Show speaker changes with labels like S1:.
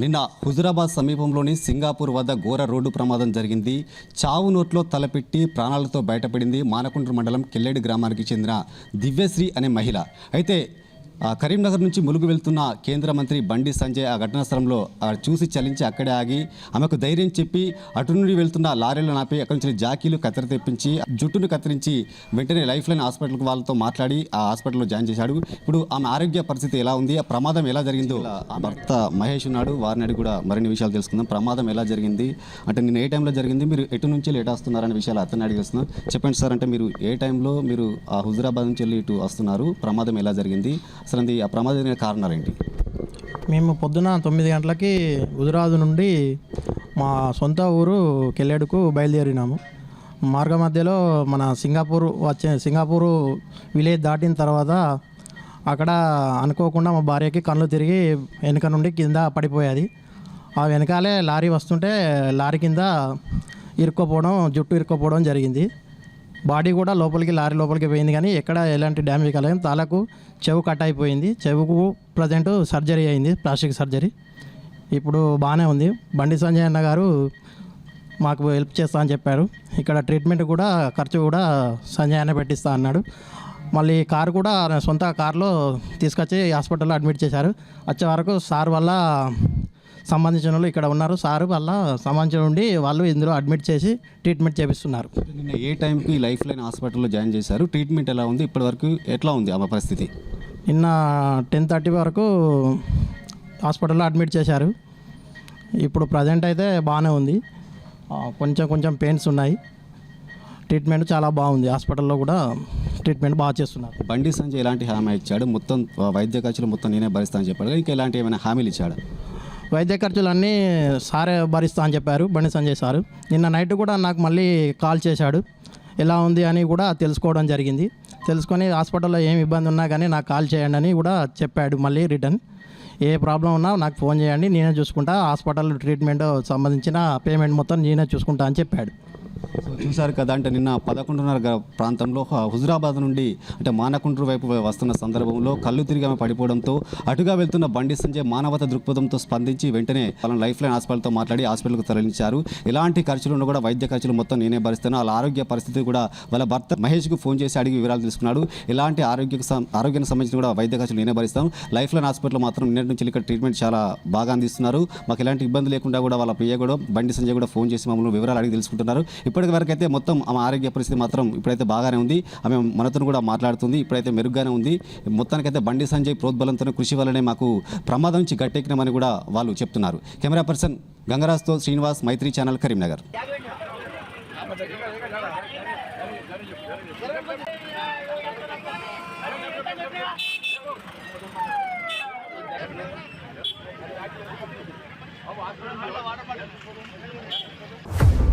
S1: నిన్న హుజురాబాద్ సమీపంలోని సింగాపూర్ వద్ద ఘోర రోడ్డు ప్రమాదం జరిగింది. చావు నోట్లో తలపెట్టి ప్రాణాలతో బయటపడింది మానకుండ్రు మండలం కిల్లెడి గ్రామానికి చెందిన దివ్యశ్రీ అనే మహిళ. అయితే కరీంనగర్ నుంచి ములుగు వెళ్తున్న కేంద్ర మంత్రి బండి సంజయ్ ఆ ఘటనా స్థలంలో చూసి చలించి అక్కడే ఆగి ఆమెకు ధైర్యం చెప్పి అటు నుండి వెళ్తున్న లారీలు నాపి అక్కడి నుంచి జాకీలు కత్తెర తెప్పించి జుట్టును కత్తిరించి వెంటనే లైఫ్ లైన్ హాస్పిటల్ వాళ్ళతో మాట్లాడి ఆ హాస్పిటల్లో జాయిన్ చేశాడు. ఇప్పుడు ఆమె ఆరోగ్య పరిస్థితి ఎలా ఉంది? ఆ ప్రమాదం ఎలా జరిగిందో భర్త మహేష్ ఉన్నాడు. వారిని అడిగి కూడా మరిన్ని విషయాలు తెలుసుకుందాం. ప్రమాదం ఎలా జరిగింది? అంటే నేను ఏ టైంలో జరిగింది? మీరు ఎటు నుంచి లేట్ వస్తున్నారనే విషయాలు అతన్ని అడిగి తెలుస్తున్నాం చెప్పండి సార్ అంటే మీరు ఏ టైంలో మీరు ఆ హుజురాబాద్ నుంచి వెళ్ళి ఇటు వస్తున్నారు? ప్రమాదం ఎలా జరిగింది? అసలు అది ఆ ప్రమాదం జరిగిన కారణాలు ఏంటి
S2: మేము పొద్దున తొమ్మిది గంటలకి హుజరాబాద్ నుండి మా సొంత ఊరు కెల్లెడుకు బయలుదేరినాము. మార్గ మధ్యలో మన సింగపూర్ వచ్చే సింగపూర్ విలేజ్ దాటిన తర్వాత అక్కడ అనుకోకుండా మా భార్యకి కళ్ళు తిరిగి వెనుక నుండి కింద పడిపోయేది. ఆ వెనకాలే లారీ వస్తుంటే లారీ కింద ఇరుక్కోపోవడం జుట్టు ఇరుక్కోపోవడం జరిగింది. బాడీ కూడా లోపలికి లారీ లోపలికి పోయింది కానీ ఎక్కడ ఎలాంటి డ్యామేజ్ కలగదు తలకు చెవు కట్ అయిపోయింది. చెవుకు ప్రజెంట్ సర్జరీ అయింది ప్లాస్టిక్ సర్జరీ. ఇప్పుడు బాగానే ఉంది. బండి సంజయ్ అన్న గారు మాకు హెల్ప్ చేస్తా అని చెప్పారు. ఇక్కడ ట్రీట్మెంట్ కూడా ఖర్చు కూడా సంజయ్ అన్న పెట్టిస్తా అన్నాడు. మళ్ళీ కారు కూడా సొంత కారులో తీసుకొచ్చి హాస్పిటల్లో అడ్మిట్ చేశారు. వచ్చే వరకు సార్ వల్ల సంబంధించిన వాళ్ళు ఇక్కడ ఉన్నారు. సార్ వల్ల సంబంధించిన ఉండి వాళ్ళు ఇందులో అడ్మిట్ చేసి ట్రీట్మెంట్ చేపిస్తున్నారు.
S1: నిన్న ఏ టైంకి లైఫ్ లైన్ హాస్పిటల్లో జాయిన్ చేశారు? ట్రీట్మెంట్ ఎలా ఉంది? ఇప్పటివరకు ఎట్లా ఉంది ఆమె పరిస్థితి?
S2: నిన్న టెన్ థర్టీ వరకు హాస్పిటల్లో అడ్మిట్ చేశారు. ఇప్పుడు ప్రజెంట్ అయితే బాగానే ఉంది. ఆ, కొంచెం కొంచెం పెయిన్స్ ఉన్నాయి. ట్రీట్మెంట్ చాలా బాగుంది. హాస్పిటల్లో కూడా ట్రీట్మెంట్ బాగా చేస్తున్నారు.
S1: బండి సంజయ్ ఎలాంటి హామీ ఇచ్చాడు? మొత్తం ఆ, వైద్య ఖర్చులు మొత్తం నేనే భరిస్తానని చెప్పాడు ఇంకా ఎలాంటి ఏమైనా హామీలు ఇచ్చాడు?
S2: వైద్య ఖర్చులన్నీ సారే భరిస్తా అని చెప్పారు బండి సంజయ్ సారు. నిన్న నైట్ కూడా నాకు మళ్ళీ కాల్ చేశాడు. ఎలా ఉంది అని కూడా తెలుసుకోవడం జరిగింది. తెలుసుకొని హాస్పిటల్లో ఏమి ఇబ్బంది ఉన్నా కానీ నాకు కాల్ చేయండి అని కూడా చెప్పాడు మళ్ళీ రిటర్న్. ఏ ప్రాబ్లం ఉన్నా నాకు ఫోన్ చేయండి నేనే చూసుకుంటా. హాస్పిటల్ ట్రీట్మెంట్ సంబంధించిన పేమెంట్ మొత్తం నేనే చూసుకుంటా అని చెప్పాడు.
S1: చూశారు కదా అంటే నిన్న పదకొండున్నర గ- ప్రాంతంలో హుజురాబాద్ నుండి అంటే మానకుండ్రు వైపు వస్తున్న సందర్భంలో కళ్ళు తిరిగి ఆమె పడిపోవడంతో అటుగా వెళ్తున్న బండి సంజయ్ మానవత దృక్పథంతో స్పందించి వెంటనే వాళ్ళని లైఫ్ లైన్ హాస్పిటల్తో మాట్లాడి హాస్పిటల్కు తరలించారు. ఎలాంటి ఖర్చులు ఉన్నా కూడా వైద్య ఖర్చులు మొత్తం నేనే భరిస్తాను. వాళ్ళ ఆరోగ్య పరిస్థితి కూడా వాళ్ళ భర్త మహేష్కు ఫోన్ చేసి అడిగి వివరాలు తీసుకున్నాడు. ఎలాంటి ఆరోగ్య ఆరోగ్యానికి సంబంధించిన కూడా వైద్య ఖర్చులు నేనే భరిస్తాం లైఫ్ లైన్ హాస్పిటల్ మాత్రం నిన్నటి నుంచి ఇక్కడ ట్రీట్మెంట్ చాలా బాగా అందిస్తున్నారు. మాకు ఎలాంటి ఇబ్బంది లేకుండా కూడా వాళ్ళ పియ్య కూడా బండి సంజయ్ కూడా ఫోన్ చేసి మమ్మల్ని వివరాలు అడిగి తెలుసుకుంటున్నారు. ఇప్పటి వరకు అయితే మొత్తం ఆమె ఆరోగ్య పరిస్థితి మాత్రం ఇప్పుడైతే బాగానే ఉంది. ఆమె మనతో కూడా మాట్లాడుతుంది. ఇప్పుడైతే మెరుగ్గానే ఉంది. మొత్తానికైతే బండి సంజయ్ ప్రోద్బలంతో కృషి వల్లనే మాకు ప్రమాదం నుంచి గట్టెక్కినామని కూడా వాళ్ళు చెప్తున్నారు. కెమెరా పర్సన్ గంగరాజ్తో శ్రీనివాస్ మైత్రి ఛానల్ కరీంనగర్.
S3: వాటర్